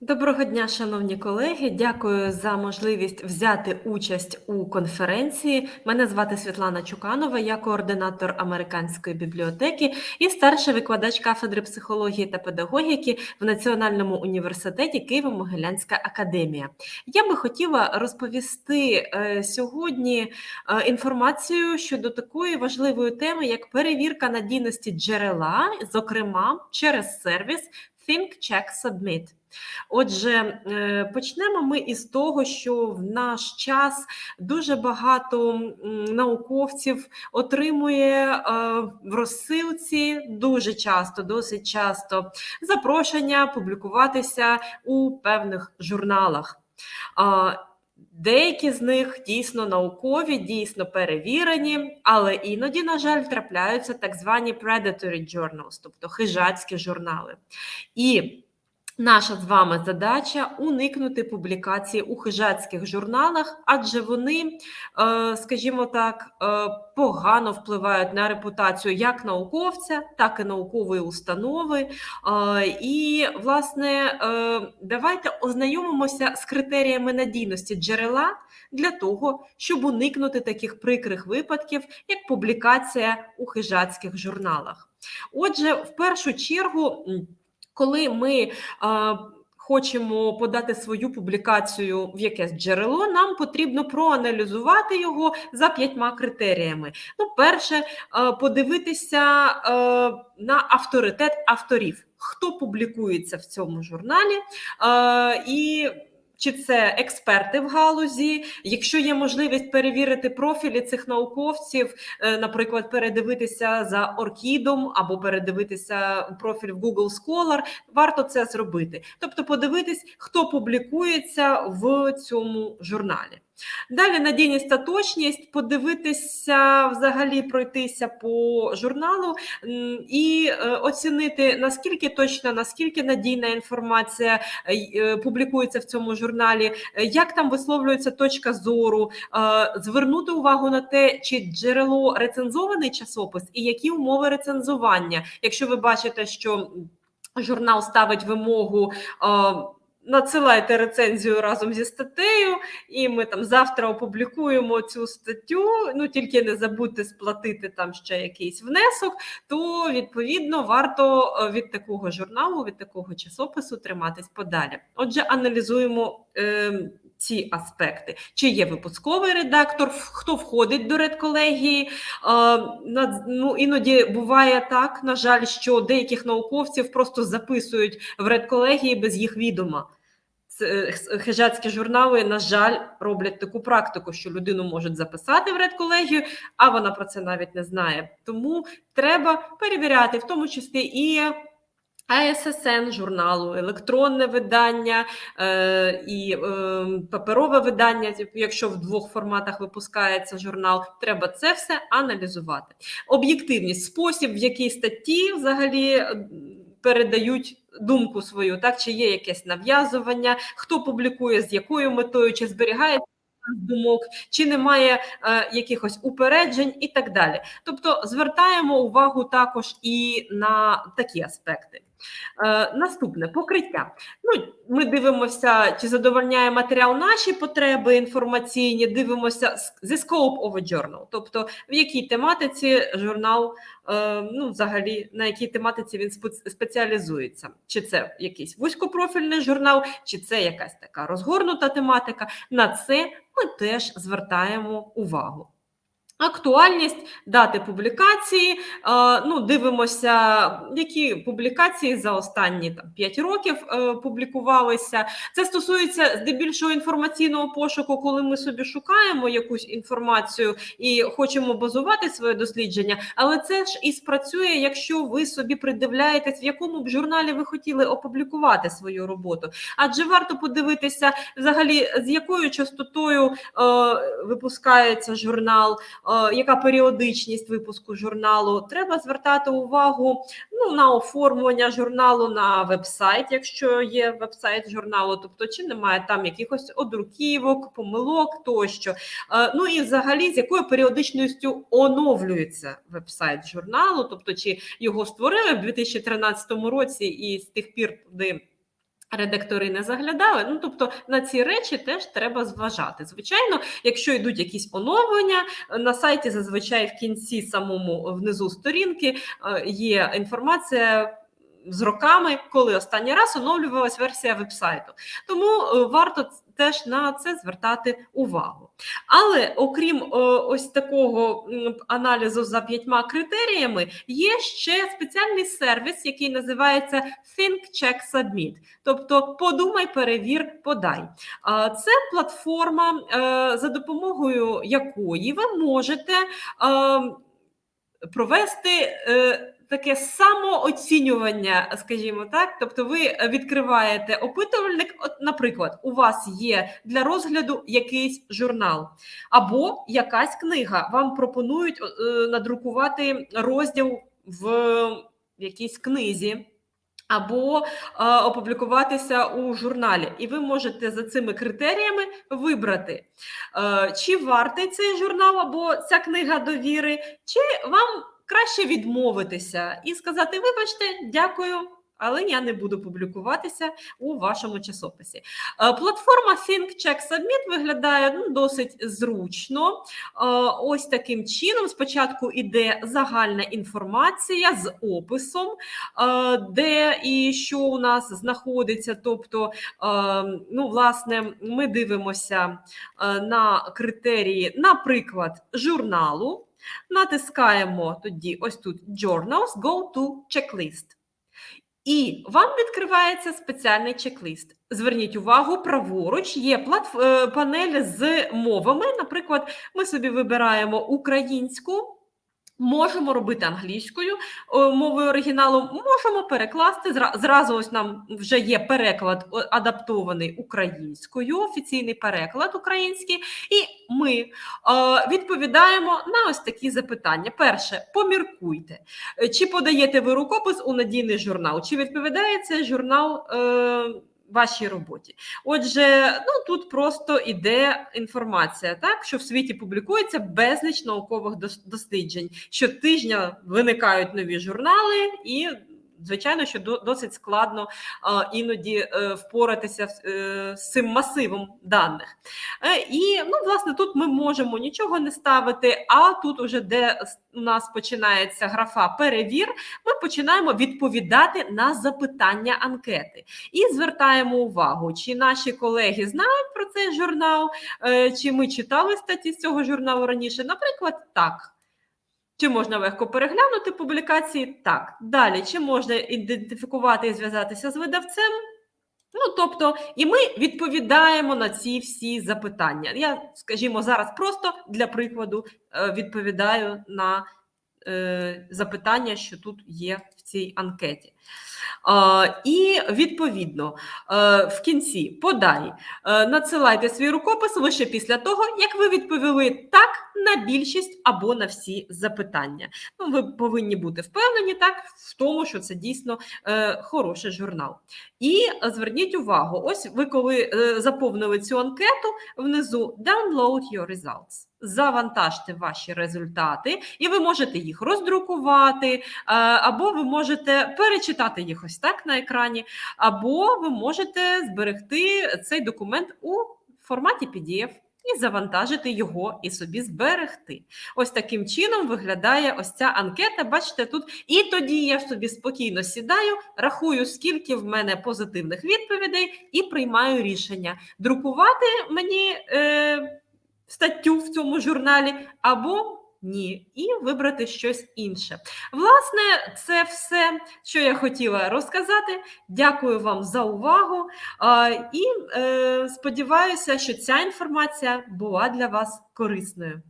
Доброго дня, шановні колеги. Дякую за можливість взяти участь у конференції. Мене звати Світлана Чуканова, я координатор американської бібліотеки і старша викладач кафедри психології та педагогіки в Національному університеті Києво-Могилянська академія. Я би хотіла розповісти е, сьогодні е, інформацію щодо такої важливої теми, як перевірка надійності джерела, зокрема через сервіс Think Check Submit. Отже, е, почнемо ми із того, що в наш час дуже багато науковців отримує е, в розсилці дуже часто, досить часто запрошення публікуватися у певних журналах. Деякі з них дійсно наукові, дійсно перевірені, але іноді, на жаль, трапляються так звані predatory journals, тобто хижацькі журнали. І Наша з вами задача уникнути публікації у хижацьких журналах, адже вони, е, скажімо так, е, погано впливають на репутацію як науковця, так і наукової установи. Е, і, власне, давайте ознайомимося з критеріями надійності джерела для того, щоб уникнути таких прикрих випадків, як публікація у хижацьких журналах. Отже, в першу чергу коли ми а, хочемо подати свою публікацію в якесь джерело, нам потрібно проаналізувати його за п'ятьма критеріями. Ну, перше, подивитися на авторитет авторів. Хто публікується в цьому журналі, і чи це експерти в галузі? Якщо є можливість перевірити профілі цих науковців, е, наприклад, передивитися за Оркідом або передивитися профіль в Google Scholar, варто це зробити. Тобто, подивитись, хто публікується в цьому журналі. Далі надійність та точність, подивитися, взагалі пройтися по журналу і е, оцінити, наскільки точна, наскільки надійна інформація е, публікується в цьому журналі, е, як там висловлюється точка зору, звернути увагу на те, чи джерело рецензований часопис і які умови рецензування. Якщо ви бачите, що журнал ставить вимогу надсилайте рецензію разом зі статтею, і ми там завтра опублікуємо цю статтю. Ну тільки не забудьте сплатити там ще якийсь внесок, то відповідно варто е, від такого журналу, від такого часопису триматись подалі. Отже, аналізуємо. Е, ці аспекти, чи є випусковий редактор, хто входить до редколегії. Ну, Іноді буває так, на жаль, що деяких науковців просто записують в редколегії без їх відома. Е, хижацькі журнали, на жаль, роблять таку практику, що людину можуть записати в редколегію, а вона про це навіть не знає. Тому треба перевіряти, в тому числі і. АССН журналу, електронне видання е, і е, паперове видання, якщо в двох форматах випускається журнал, треба це все аналізувати. Об'єктивність, спосіб, в якій статті взагалі передають думку свою, так? Чи є якесь нав'язування, хто публікує, з якою метою, чи зберігається думок, чи немає е, якихось упереджень? І так далі. Тобто звертаємо увагу також і на такі аспекти. Е, Наступне покриття. Ну, Ми дивимося, чи задовольняє матеріал наші потреби інформаційні, дивимося зі scope of a journal, тобто в якій тематиці журнал, е, ну, взагалі, на якій тематиці він спеціалізується. Чи це якийсь вузькопрофільний журнал, чи це якась така розгорнута тематика. На це ми теж звертаємо увагу. Актуальність дати публікації. Ну, Дивимося, які публікації за останні там 5 років е, публікувалися. Це стосується здебільшого інформаційного пошуку, коли ми собі шукаємо якусь інформацію і хочемо базувати своє дослідження. Але це ж і спрацює, якщо ви собі придивляєтесь, в якому б журналі ви хотіли опублікувати свою роботу. Адже варто подивитися, взагалі, з якою частотою е, випускається журнал. Е, яка періодичність випуску журналу, треба звертати увагу ну, на оформлення журналу на веб-сайт, якщо є веб-сайт журналу, тобто чи немає там якихось одруківок, помилок тощо. Е, ну і взагалі з якою періодичністю оновлюється веб-сайт журналу, тобто чи його створили в 2013 році і з тих пір, де редактори не заглядали. Ну, тобто на ці речі теж треба зважати. Звичайно, якщо йдуть якісь оновлення, на сайті зазвичай в кінці самому внизу сторінки е, є інформація. З роками, коли останній раз оновлювалась версія вебсайту, тому е, варто теж на це звертати увагу. Але окрім е, ось такого аналізу за п'ятьма критеріями, є ще спеціальний сервіс, який називається Think Check Submit. Тобто подумай, перевір, подай. Це платформа, е, за допомогою якої ви можете ем, провести таке самооцінювання, скажімо так. Тобто, ви відкриваєте опитувальник, от, наприклад, у вас є для розгляду якийсь журнал або якась книга. Вам пропонують е, надрукувати розділ в якійсь книзі. Або е, опублікуватися у журналі, і ви можете за цими критеріями вибрати, е, чи вартий цей журнал або ця книга довіри, чи вам краще відмовитися і сказати: Вибачте, дякую. Але я не буду публікуватися у вашому часописі. Е, платформа ThinkCheck Submit виглядає ну, досить зручно. Е, ось таким чином: спочатку йде загальна інформація з описом, е, де і що у нас знаходиться. Тобто, ну, власне, ми дивимося на критерії, наприклад, журналу. Натискаємо тоді ось тут Journals, Go to Checklist. І вам відкривається спеціальний чек-лист. Зверніть увагу, праворуч є. Е, панель з мовами. Наприклад, ми собі вибираємо українську. Можемо робити англійською мовою оригіналу, можемо перекласти. Зразу ось нам вже є переклад адаптований українською, офіційний переклад український, і ми е, відповідаємо на ось такі запитання. Перше, поміркуйте, чи подаєте ви рукопис у надійний журнал, чи відповідає цей журнал. Вашій роботі. Отже, ну тут просто іде інформація, так що в світі публікується безліч наукових досліджень. Щотижня виникають нові журнали і звичайно, що досить складно іноді е, впоратися е, з цим масивом даних. Е, і ну, власне тут ми можемо нічого не ставити. А тут, уже де у нас починається графа перевір, ми починаємо відповідати на запитання анкети і звертаємо увагу, чи наші колеги знають про цей журнал, чи ми читали статті з цього журналу раніше. Наприклад, так. Чи можна легко переглянути публікації? Так. Далі, чи можна ідентифікувати і зв'язатися з видавцем? Ну, тобто, і ми відповідаємо на ці всі запитання. Я, скажімо, зараз просто для прикладу е, відповідаю на запитання, що тут є в цій анкеті. І відповідно е, в кінці подай, е, надсилайте свій рукопис лише після того, як ви відповіли так на більшість або на всі запитання. Ну, Ви повинні бути впевнені так в тому, що це дійсно е, хороший журнал. І зверніть увагу, ось ви коли заповнили цю анкету, внизу download your results завантажте ваші результати, і ви можете їх роздрукувати, е, або ви можете перечитати їх ось так на екрані, або ви можете зберегти цей документ у форматі PDF. І завантажити його і собі зберегти. Ось таким чином виглядає ось ця анкета. Бачите, тут. І тоді я собі спокійно сідаю, рахую, скільки в мене позитивних відповідей, і приймаю рішення. Друкувати мені. Е, статтю в цьому журналі, або ні, і вибрати щось інше. Власне, це все, що я хотіла розказати. Дякую вам за увагу і е, сподіваюся, що ця інформація була для вас корисною.